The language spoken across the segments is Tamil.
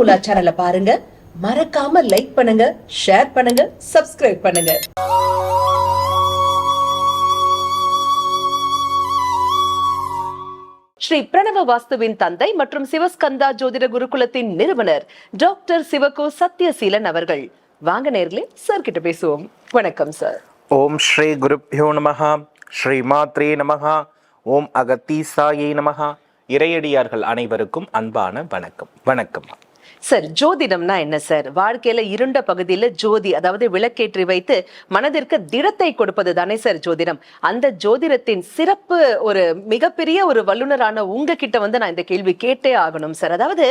உலா சேனலை பாருங்க. மறக்காம லைக் பண்ணுங்க ஷேர் பண்ணுங்க சப்ஸ்கிரைப் பண்ணுங்க. ஸ்ரீ பிரணவ வாஸ்துவின் தந்தை மற்றும் சிவஸ்கந்தா ஜோதிட குருகுலத்தின் நிறுவனர் டாக்டர் சிவகோ சத்யசீலன் அவர்கள். வாங்க நேர்களே சார் கிட்ட பேசுவோம். வணக்கம் சார் ஓம் ஸ்ரீ குருப்பியோ நமஹ ஸ்ரீ மாத்ரே நமஹ ஓம் அகத்தீசாயை நமஹ. இறையடியார்கள் அனைவருக்கும் அன்பான வணக்கம். வணக்கம். சார் ஜோதிடம்னா என்ன சார்? வாழ்க்கையில இருண்ட பகுதியில ஜோதி அதாவது விளக்கேற்றி வைத்து மனதிற்கு திடத்தை கொடுப்பது தானே சார் ஜோதிடம்? அந்த ஜோதிடத்தின் சிறப்பு ஒரு மிகப்பெரிய ஒரு வல்லுனரான உங்ககிட்ட வந்து நான் இந்த கேள்வி கேட்டே ஆகணும் சார். அதாவது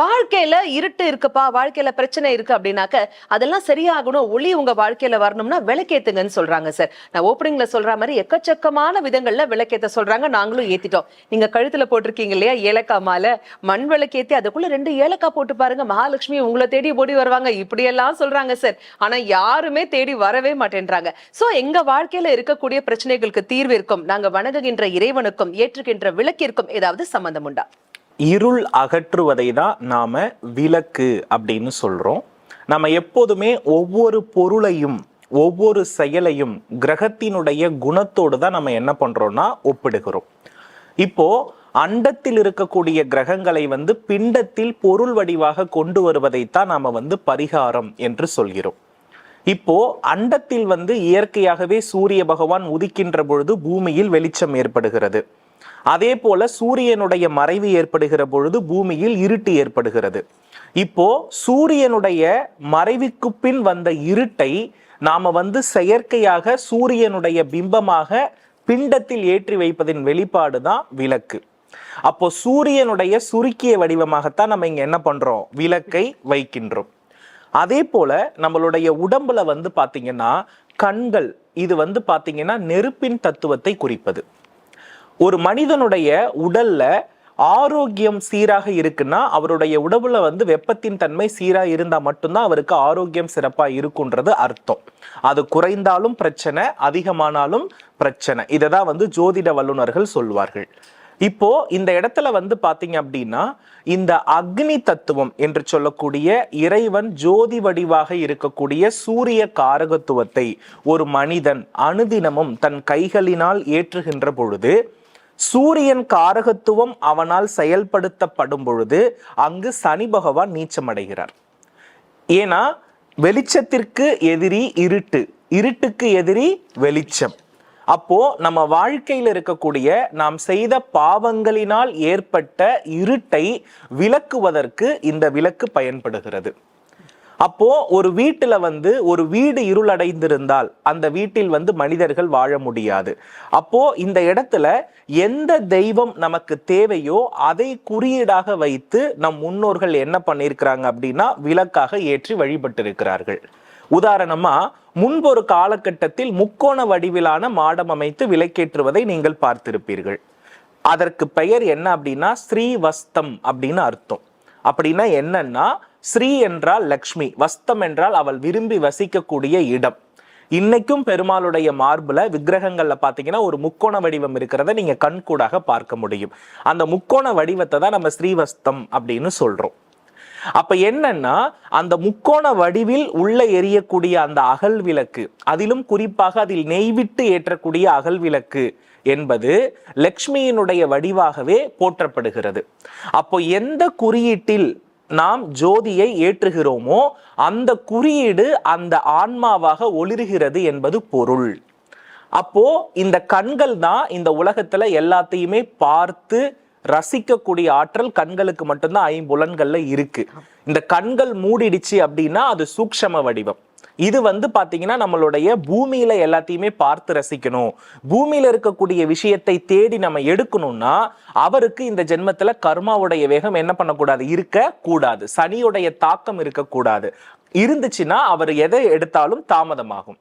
வாழ்க்கையில இருட்டு இருக்குப்பா வாழ்க்கையில பிரச்சனை இருக்கு அப்படின்னாக்க அதெல்லாம் சரியாகணும் ஒளி உங்க வாழ்க்கையில வரணும்னா விளக்கேத்துங்கன்னு சொல்றாங்க சார். நான் ஓப்பனிங்ல சொல்ற மாதிரி எக்கச்சக்கமான விதங்கள்ல விளக்கேத்த சொல்றாங்க நாங்களும் ஏத்திட்டோம். நீங்க கழுத்துல போட்டிருக்கீங்க இல்லையா ஏலக்காய் மாலை மண் விளக்கேத்தி அதுக்குள்ள ரெண்டு ஏலக்காய் போட்டு பாருங்க மகாலட்சுமி உங்களை தேடி ஓடி வருவாங்க. இப்படி எல்லாம் சொல்றாங்க சார் ஆனா யாருமே தேடி வரவே மாட்டேன்றாங்க. சோ எங்க வாழ்க்கையில இருக்கக்கூடிய பிரச்சனைகளுக்கு தீர்வு இருக்கும் நாங்க வணங்குகின்ற இறைவனுக்கும் ஏற்றுகின்ற விளக்கிற்கும் ஏதாவது சம்பந்தம் உண்டா? இருள் அகற்றுவதை தான் நாம விளக்கு அப்படின்னு சொல்றோம். நம்ம எப்போதுமே ஒவ்வொரு பொருளையும் ஒவ்வொரு செயலையும் கிரகத்தினுடைய குணத்தோடு தான் நம்ம என்ன பண்றோம்னா ஒப்பிடுகிறோம். இப்போ அண்டத்தில் இருக்கக்கூடிய கிரகங்களை வந்து பிண்டத்தில் பொருள் வடிவாக கொண்டு வருவதைத்தான் நாம வந்து பரிகாரம் என்று சொல்கிறோம். இப்போ அண்டத்தில் வந்து இயற்கையாகவே சூரிய பகவான் உதிக்கின்ற பொழுது பூமியில் வெளிச்சம் ஏற்படுகிறது. அதே போல சூரியனுடைய மறைவு ஏற்படுகிற பொழுது பூமியில் இருட்டு ஏற்படுகிறது. இப்போ சூரியனுடைய மறைவுக்கு பின் வந்த இருட்டை நாம வந்து செயற்கையாக சூரியனுடைய பிம்பமாக பிண்டத்தில் ஏற்றி வைப்பதின் வெளிப்பாடு தான் விளக்கு. அப்போ சூரியனுடைய சுருக்கிய வடிவமாகத்தான் நம்ம இங்க என்ன பண்றோம்? விளக்கை வைக்கின்றோம். அதே போல நம்மளுடைய உடம்புல வந்து பாத்தீங்கன்னா கண்கள் இது வந்து பாத்தீங்கன்னா நெருப்பின் தத்துவத்தை குறிப்பது. ஒரு மனிதனுடைய உடல்ல ஆரோக்கியம் சீராக இருக்குன்னா அவருடைய உடம்புல வந்து வெப்பத்தின் தன்மை சீராக இருந்தா மட்டும்தான் அவருக்கு ஆரோக்கியம் சிறப்பா இருக்குன்றது அர்த்தம். அது குறைந்தாலும் பிரச்சனை அதிகமானாலும் பிரச்சனை. இதை தான் வந்து ஜோதிட வல்லுநர்கள் சொல்வார்கள். இப்போ இந்த இடத்துல வந்து பாத்தீங்க அப்படின்னா இந்த அக்னி தத்துவம் என்று சொல்லக்கூடிய இறைவன் ஜோதி வடிவாக இருக்கக்கூடிய சூரிய காரகத்துவத்தை ஒரு மனிதன் அனுதினமும் தன் கைகளினால் ஏற்றுகின்ற பொழுது சூரியன் காரகத்துவம் அவனால் செயல்படுத்தப்படும் பொழுது அங்கு சனி பகவான் நீச்சமடைகிறார். ஏன்னா வெளிச்சத்திற்கு எதிரி இருட்டு இருட்டுக்கு எதிரி வெளிச்சம். அப்போ நம்ம வாழ்க்கையில் இருக்கக்கூடிய நாம் செய்த பாவங்களினால் ஏற்பட்ட இருட்டை விளக்குவதற்கு இந்த விளக்கு பயன்படுகிறது. அப்போ ஒரு வீட்டில் வந்து ஒரு வீடு இருளடைந்திருந்தால் அந்த வீட்டில் வந்து மனிதர்கள் வாழ முடியாது. அப்போ இந்த இடத்துல எந்த தெய்வம் நமக்கு தேவையோ அதை குறியீடாக வைத்து நம் முன்னோர்கள் என்ன பண்ணியிருக்கிறாங்க அப்படின்னா விளக்காக ஏற்றி வழிபட்டிருக்கிறார்கள். உதாரணமா முன்பு ஒரு காலகட்டத்தில் முக்கோண வடிவிலான மாடம் அமைத்து விலைக்கேற்றுவதை நீங்கள் பார்த்திருப்பீர்கள். அதற்கு பெயர் என்ன அப்படின்னா ஸ்ரீவஸ்தம் அப்படின்னு அர்த்தம். அப்படின்னா என்னன்னா ஸ்ரீ என்றால் லக்ஷ்மி வஸ்தம் என்றால் அவள் விரும்பி வசிக்கக்கூடிய இடம். இன்னைக்கும் பெருமாளுடைய மார்புல விக்கிரகங்கள்ல பாத்தீங்கன்னா ஒரு முக்கோண வடிவம் இருக்கிறத நீங்க கண்கூடாக பார்க்க முடியும். அந்த முக்கோண வடிவத்தை தான் நம்ம ஸ்ரீவஸ்தம் அப்படின்னு சொல்றோம். அப்ப என்னன்னா அந்த முக்கோண வடிவில் உள்ள எரியக்கூடிய அந்த அகல் விளக்கு அதிலும் குறிப்பாக அதில் நெய்விட்டு ஏற்றக்கூடிய அகல் விளக்கு என்பது லக்ஷ்மியினுடைய வடிவாகவே போற்றப்படுகிறது. அப்போ எந்த குறியீட்டில் நாம் ஜோதியை ஏற்றுகிறோமோ அந்த குறியீடு அந்த ஆன்மாவாக ஒளிர்கிறது என்பது பொருள். அப்போ இந்த கண்கள் தான் இந்த உலகத்துல எல்லாத்தையுமே பார்த்து ரசிக்கக்கூடிய ஆற்றல் கண்களுக்கு மட்டும்தான் ஐம்புலன்கள்ல இருக்கு. இந்த கண்கள் மூடிடுச்சு அப்படின்னா அது சூக்ஷம வடிவம். இது வந்து பாத்தீங்கன்னா நம்மளுடைய பூமியில எல்லாத்தையுமே பார்த்து ரசிக்கணும். பூமியில இருக்கக்கூடிய விஷயத்தை தேடி நம்ம எடுக்கணும்னா அவருக்கு இந்த ஜென்மத்துல கர்மாவுடைய வேகம் என்ன பண்ணக்கூடாது? இருக்க கூடாது. சனியுடைய தாக்கம் இருக்கக்கூடாது இருந்துச்சுன்னா அவர் எதை எடுத்தாலும் தாமதமாகும்.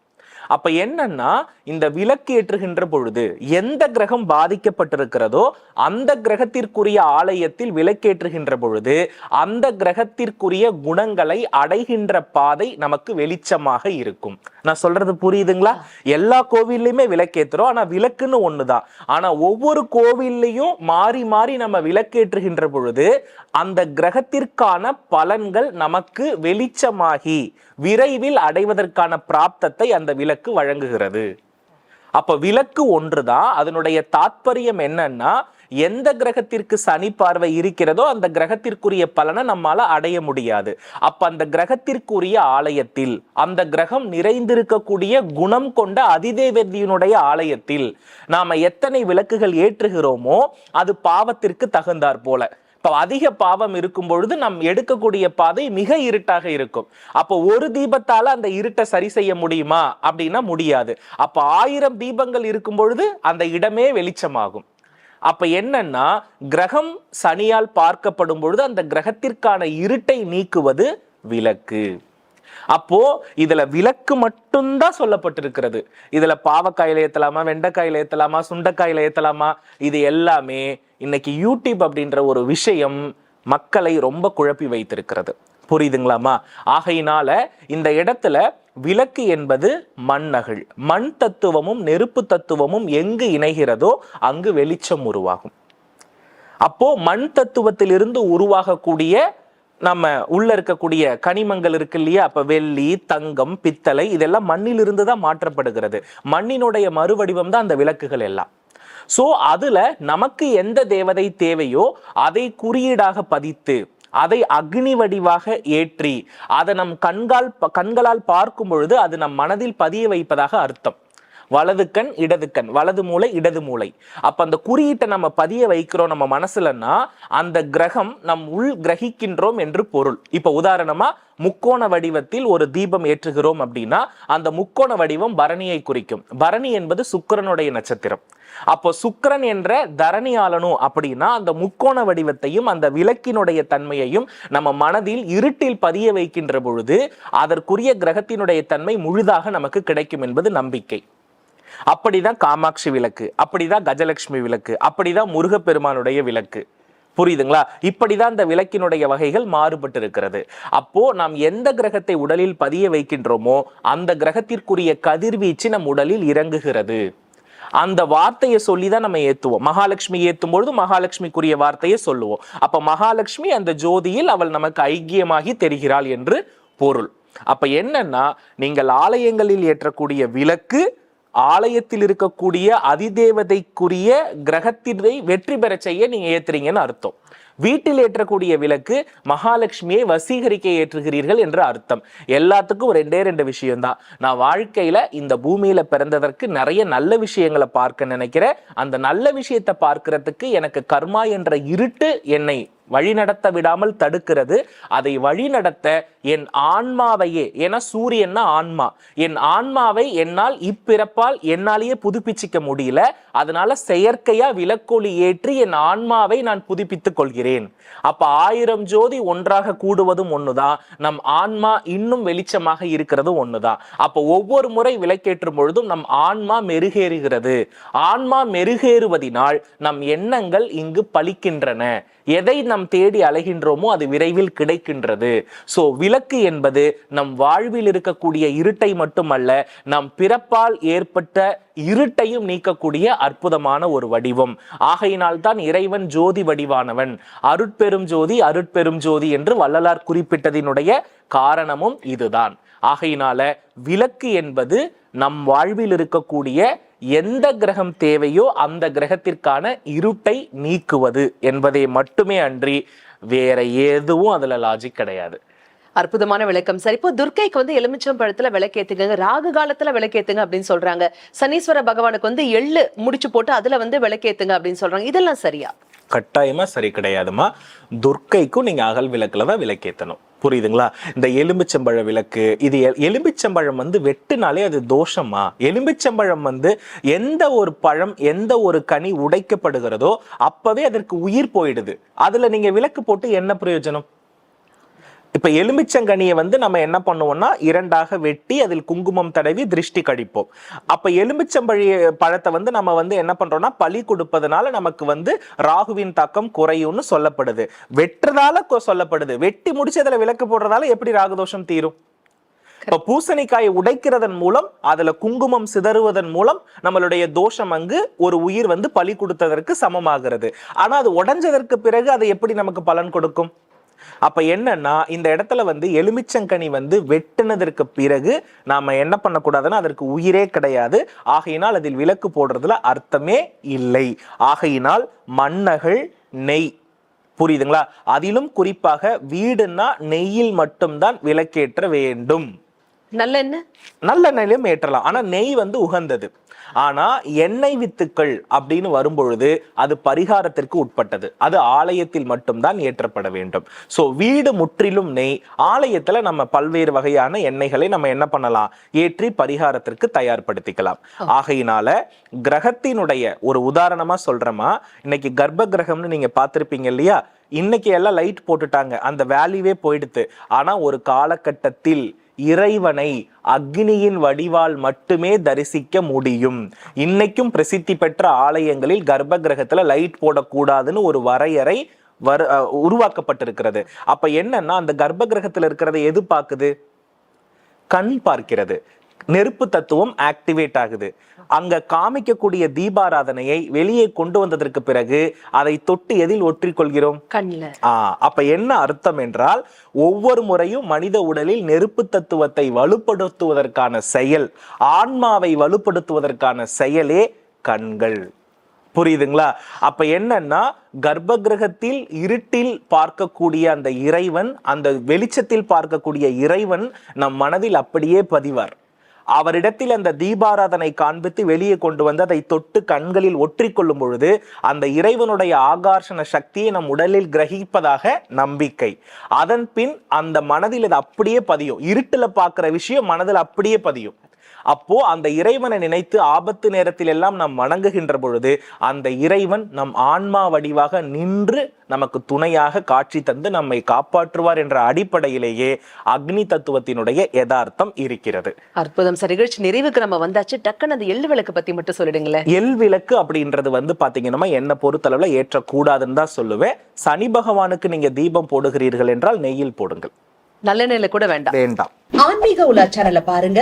அப்ப என்னன்னா இந்த விளக்கு ஏற்றுகின்ற பொழுது எந்த கிரகம் பாதிக்கப்பட்டிருக்கிறதோ அந்த கிரகத்திற்குரிய ஆலயத்தில் விளக்கேற்றுகின்ற பொழுது அந்த கிரகத்திற்குரிய குணங்களை அடைகின்ற பாதை நமக்கு வெளிச்சமாக இருக்கும். நான் சொல்றது புரியுதுங்களா? எல்லா கோவில்லையுமே விளக்கேற்றுறோம் ஆனா விளக்குன்னு ஒண்ணுதான் ஆனா ஒவ்வொரு கோவில்லையும் மாறி மாறி நம்ம விளக்கேற்றுகின்ற பொழுது அந்த கிரகத்திற்கான பலன்கள் நமக்கு வெளிச்சமாகி விரைவில் அடைவதற்கான பிராப்தத்தை அந்த விளக்கு வழங்குகிறது. அப்ப விளக்கு ஒன்றுதான் அதனுடைய தாத்பரியம் என்னன்னா எந்த கிரகத்திற்கு சனி பார்வை இருக்கிறதோ அந்த கிரகத்திற்குரிய பலனை நம்மால அடைய முடியாது. அப்ப அந்த கிரகத்திற்குரிய ஆலயத்தில் அந்த கிரகம் நிறைந்திருக்கக்கூடிய குணம் கொண்ட அதிதேவதியினுடைய ஆலயத்தில் நாம எத்தனை விளக்குகள் ஏற்றுகிறோமோ அது பாவத்திற்கு தகுந்தாற் போல. இப்போ அதிக பாவம் இருக்கும் பொழுது நம் எடுக்கக்கூடிய பாதை மிக இருட்டாக இருக்கும். அப்போ ஒரு தீபத்தால் அந்த இருட்டை சரி செய்ய முடியுமா? அப்படின்னா முடியாது. அப்போ ஆயிரம் தீபங்கள் இருக்கும் பொழுது அந்த இடமே வெளிச்சமாகும். அப்ப என்னன்னா கிரகம் சனியால் பார்க்கப்படும் பொழுது அந்த கிரகத்திற்கான இருட்டை நீக்குவது விளக்கு. அப்போ இதுல விளக்கு மட்டும்தான் சொல்லப்பட்டிருக்கிறது. இதுல பாவக்காயில ஏத்தலாமா வெண்டைக்காயில ஏத்தலாமா சுண்டைக்காயில ஏத்தலாமா? இது எல்லாமே இன்னைக்கு யூடியூப் அப்படின்ற ஒரு விஷயம் மக்களை ரொம்ப குழப்பி வைத்திருக்கிறது. புரியுதுங்களாமா? ஆகையினால இந்த இடத்துல விளக்கு என்பது மண்ணகல் மண் தத்துவமும் நெருப்பு தத்துவமும் எங்கு இணைகிறதோ அங்கு வெளிச்சம் உருவாகும். அப்போ மண் தத்துவத்திலிருந்து உருவாகக்கூடிய நம்ம உள்ள இருக்கக்கூடிய கனிமங்கள் இருக்கு இல்லையா? அப்ப வெள்ளி தங்கம் பித்தளை இதெல்லாம் மண்ணிலிருந்து தான் மாற்றப்படுகிறது. மண்ணினுடைய மறுவடிவம் தான் அந்த விளக்குகள் எல்லாம். சோ அதுல நமக்கு எந்த தேவதை தேவையோ அதை குறியீடாக பதித்து அதை அக்னி வடிவாக ஏற்றி அதை நம் கண்கால் கண்களால் பார்க்கும் பொழுது அது நம் மனதில் பதிய வைப்பதாக அர்த்தம். வலது கண் இடது கண். வலது மூளை இடது மூளை. அப்ப அந்த குறியீட்டை நம்ம பதிய வைக்கிறோம் நம்ம மனசுலன்னா அந்த கிரகம் நம் உள் கிரகிக்கின்றோம் என்று பொருள். இப்ப உதாரணமா முக்கோண வடிவத்தில் ஒரு தீபம் ஏற்றுகிறோம் அப்படின்னா அந்த முக்கோண வடிவம் பரணியை குறிக்கும். பரணி என்பது சுக்கரனுடைய நட்சத்திரம். அப்போ சுக்கரன் என்ற தரணியாளனும் அப்படின்னா அந்த முக்கோண வடிவத்தையும் அந்த விளக்கினுடைய தன்மையையும் நம்ம மனதில் இருட்டில் பதிய வைக்கின்ற பொழுது அதற்குரிய கிரகத்தினுடைய தன்மை முழுதாக நமக்கு கிடைக்கும் என்பது நம்பிக்கை. அப்படிதான் காமாட்சி விளக்கு அப்படிதான் கஜலட்சுமி விளக்கு அப்படிதான் முருகப்பெருமானுடைய விளக்கு. புரியுதுங்களா? இப்படிதான் இந்த விளக்கினுடைய வகைகள் மாறுபட்டு இருக்கிறது அப்போ நாம் எந்த கிரகத்தை உடலில் பதிய வைக்கின்றோமோ அந்த கிரகத்திற்குரிய கதிர்வீச்சு நம் உடலில் இறங்குகிறது. அந்த வார்த்தையை சொல்லி தான் நம்ம ஏத்துவோம். மகாலட்சுமி ஏத்தும் பொழுது மகாலட்சுமிக்குரிய வார்த்தையை சொல்லுவோம். அப்ப மகாலட்சுமி அந்த ஜோதியில் அவள் நமக்கு ஐக்கியமாகி தெரிகிறாள் என்று பொருள். அப்ப என்னன்னா நீங்கள் ஆலயங்களில் ஏற்றக்கூடிய விளக்கு ஆலயத்தில் இருக்கக்கூடிய அதிதேவதைக்குரிய கிரகத்தினை வெற்றி பெற செய்ய நீங்க ஏத்துறீங்கன்னு அர்த்தம். வீட்டில் ஏற்றக்கூடிய விளக்கு மகாலட்சுமியை வசீகரிக்க ஏற்றுகிறீர்கள் என்று அர்த்தம். எல்லாத்துக்கும் ரெண்டே ரெண்டு விஷயம்தான். நான் வாழ்க்கையில இந்த பூமியில பிறந்ததற்கு நிறைய நல்ல விஷயங்களை பார்க்க நினைக்கிறேன். அந்த நல்ல விஷயத்தை பார்க்கறதுக்கு எனக்கு கர்மா என்ற இருட்டு என்னை வழிநடத்த விடாமல் தடுக்கிறது. அதை வழிநடத்த என் ஆன்மாவையே என சூரியன்னா ஆன்மா. என் ஆன்மாவை என்னால் இப்பிறப்பால் என்னாலேயே புதுப்பிச்சிக்க முடியல. அதனால செயற்கையா விளக்கோலி ஏற்றி என் ஆன்மாவை நான் புதுப்பித்துக் கொள்கிறேன். அப்ப ஆயிரம் ஜோதி ஒன்றாக கூடுவதும் ஒண்ணுதான். நம் ஆன்மா இன்னும் வெளிச்சமாக இருக்கிறதும் ஒண்ணுதான். அப்ப ஒவ்வொரு முறை விளக்கேற்றும் பொழுதும் நம் ஆன்மா மெருகேறுகிறது. ஆன்மா மெருகேறுவதினால் நம் எண்ணங்கள் இங்கு பலிக்கின்றன. எதை நாம் தேடி அலைகின்றோமோ அது விரைவில் கிடைக்கின்றது. சோ விளக்கு என்பது நம் வாழ்வில் இருக்கக்கூடிய இருட்டை மட்டுமல்ல நம் பிறப்பால் ஏற்பட்ட இருட்டையும் நீக்கக்கூடிய அற்புதமான ஒரு வடிவம். ஆகையினால் தான் இறைவன் ஜோதி வடிவானவன். அருட்பெரும் ஜோதி அருட்பெரும் ஜோதி என்று வள்ளலார் குறிப்பிட்டதினுடைய காரணமும் இதுதான். ஆகையினால விளக்கு என்பது நம் வாழ்வில் இருக்கக்கூடிய எந்த கிரகம் தேவையோ அந்த கிரகத்திற்கான இருட்டை நீக்குவது என்பதை மட்டுமே அன்றி வேற எதுவும் அதில் லாஜிக் கிடையாது. அற்புதமான விளக்கம். சார் இப்போ துர்க்கைக்கு வந்து எலுமிச்சம் பழத்துல விளக்கேத்துங்க ராகு காலத்துல விளக்கேத்துங்க அப்படின்னு சொல்றாங்க. சனீஸ்வர பகவானுக்கு வந்து எள்ளு முடிச்சு போட்டு அதுல வந்து விளக்கேத்துங்க அப்படின்னு சொல்றாங்க. இதெல்லாம் சரியா? கட்டாயமா சரி கிடையாதுமா. துர்க்கைக்கும் நீங்க அகல் விளக்குல தான் விளக்கேத்தணும். புரியுதுங்களா? இந்த எலும்பிச்சம்பழ விளக்கு இது எ- எலும்பிச்சம்பழம் வந்து வெட்டுனாலே அது தோஷமா? எலும்பிச்சம்பழம் வந்து எந்த ஒரு பழம் எந்த ஒரு கனி உடைக்கப்படுகிறதோ அப்பவே அதற்கு உயிர் போயிடுது. அதுல நீங்க விளக்கு போட்டு என்ன பிரயோஜனம்? இப்ப எலுமிச்சங்கனியை வந்து நம்ம என்ன பண்ணுவோம்னா இரண்டாக வெட்டி அதில் குங்குமம் தடவி திருஷ்டி கழிப்போம் அப்ப எலுமிச்சம்பழி பழத்தை வந்து நம்ம வந்து என்ன பண்றோம்னா பலி கொடுப்பதனால நமக்கு வந்து ராகுவின் தாக்கம் குறையும்னு சொல்லப்படுது. வெட்டுறதால சொல்லப்படுது. வெட்டி முடிச்சு அதுல விளக்கு போடுறதால எப்படி ராகுதோஷம் தீரும்? இப்ப பூசணிக்காயை உடைக்கிறதன் மூலம் அதுல குங்குமம் சிதறுவதன் மூலம் நம்மளுடைய தோஷம் அங்கு ஒரு உயிர் வந்து பலி கொடுத்ததற்கு சமமாகிறது. ஆனா அது உடைஞ்சதற்கு பிறகு அது எப்படி நமக்கு பலன் கொடுக்கும்? அப்ப என்னன்னா இந்த இடத்துல வந்து எலுமிச்சங்கனி வந்து வெட்டினதற்கு பிறகு நாம என்ன பண்ணக்கூடாதுன்னா அதற்கு உயிரே கிடையாது. ஆகையினால் அதில் விளக்கு போடுறதுல அர்த்தமே இல்லை. ஆகையினால் மண்ணகள் நெய். புரியுதுங்களா? அதிலும் குறிப்பாக வீடுன்னா நெய்யில் மட்டும்தான் விளக்கேற்ற வேண்டும். நல்ல என்ன நல்ல நிலையும் ஏற்றலாம். ஆனா நெய் வந்து உகந்தது. ஆனா எண்ணெய் வித்துக்கள் அப்படின்னு வரும்பொழுது அது பரிகாரத்திற்கு உட்பட்டது. அது ஆலயத்தில் மட்டும்தான் ஏற்றப்பட வேண்டும். சோ வீடு முற்றிலும் நெய். ஆலயத்துல நம்ம பல்வேறு வகையான எண்ணெய்களை நம்ம என்ன பண்ணலாம்? ஏற்றி பரிகாரத்திற்கு தயார்படுத்திக்கலாம். ஆகையினால கிரகத்தினுடைய ஒரு உதாரணமா சொல்றேமா இன்னைக்கு கர்ப்ப கிரகம்னு நீங்க பார்த்திருப்பீங்க இல்லையா? இன்னைக்கு எல்லாம் லைட் போட்டுட்டாங்க. அந்த வேல்யூவே போயிடுத்து. ஆனா ஒரு காலகட்டத்தில் இறைவனை அக்னியின் வடிவால் மட்டுமே தரிசிக்க முடியும். இன்னைக்கும் பிரசித்தி பெற்ற ஆலயங்களில் கர்ப்ப கிரகத்துல லைட் போடக்கூடாதுன்னு ஒரு வரையறை வரு அஹ் உருவாக்கப்பட்டிருக்கிறது. அப்ப என்னன்னா அந்த கர்ப்ப கிரகத்துல இருக்கிறத எது பார்க்குது? கண் பார்க்கிறது. நெருப்பு தத்துவம் ஆக்டிவேட் ஆகுது. அங்க காமிக்கக்கூடிய தீபாராதனையை வெளியே கொண்டு வந்ததற்கு பிறகு அதை தொட்டு எதில் ஒற்றிக்கொள்கிறோம்? அப்ப என்ன அர்த்தம் என்றால் ஒவ்வொரு முறையும் மனித உடலில் நெருப்பு தத்துவத்தை வலுப்படுத்துவதற்கான செயல் ஆன்மாவை வலுப்படுத்துவதற்கான செயலே கண்கள். புரியுதுங்களா? அப்ப என்னன்னா கர்ப்ப கிரகத்தில் இருட்டில் பார்க்கக்கூடிய அந்த இறைவன் அந்த வெளிச்சத்தில் பார்க்கக்கூடிய இறைவன் நம் மனதில் அப்படியே பதிவார். அவரிடத்தில் அந்த தீபாராதனை காண்பித்து வெளியே கொண்டு வந்து அதை தொட்டு கண்களில் ஒற்றிக்கொள்ளும் பொழுது அந்த இறைவனுடைய ஆகர்ஷண சக்தியை நம் உடலில் கிரகிப்பதாக நம்பிக்கை. அதன் பின் அந்த மனதில் அது அப்படியே பதியும். இருட்டில் பார்க்குற விஷயம் மனதில் அப்படியே பதியும். அப்போ அந்த இறைவனை நினைத்து ஆபத்து நேரத்தில் எல்லாம் நாம் வணங்குகின்ற பொழுது அந்த இறைவன் நம் ஆன்மா வடிவாக நின்று நமக்கு துணையாக காட்சி தந்து நம்மை காப்பாற்றுவார் என்ற அடிப்படையிலேயே அக்னி தத்துவத்தினுடைய யதார்த்தம் இருக்கிறது. அற்புதம். சார் நிகழ்ச்சி நிறைவுக்கு நம்ம வந்தாச்சு. டக்குன்னு அந்த எள்ளு விளக்கு பத்தி மட்டும் சொல்லிடுங்களேன். எல் விளக்கு அப்படின்றது வந்து பாத்தீங்கன்னா என்ன பொறுத்தளவுல ஏற்றக்கூடாதுன்னு தான் சொல்லுவேன். சனி பகவானுக்கு நீங்க தீபம் போடுகிறீர்கள் என்றால் நெய்யில் போடுங்கள். நல்லெண்ணெயில கூட வேண்டாம். வேண்டாம். ஆன்மீக உலா சேனலை பாருங்க.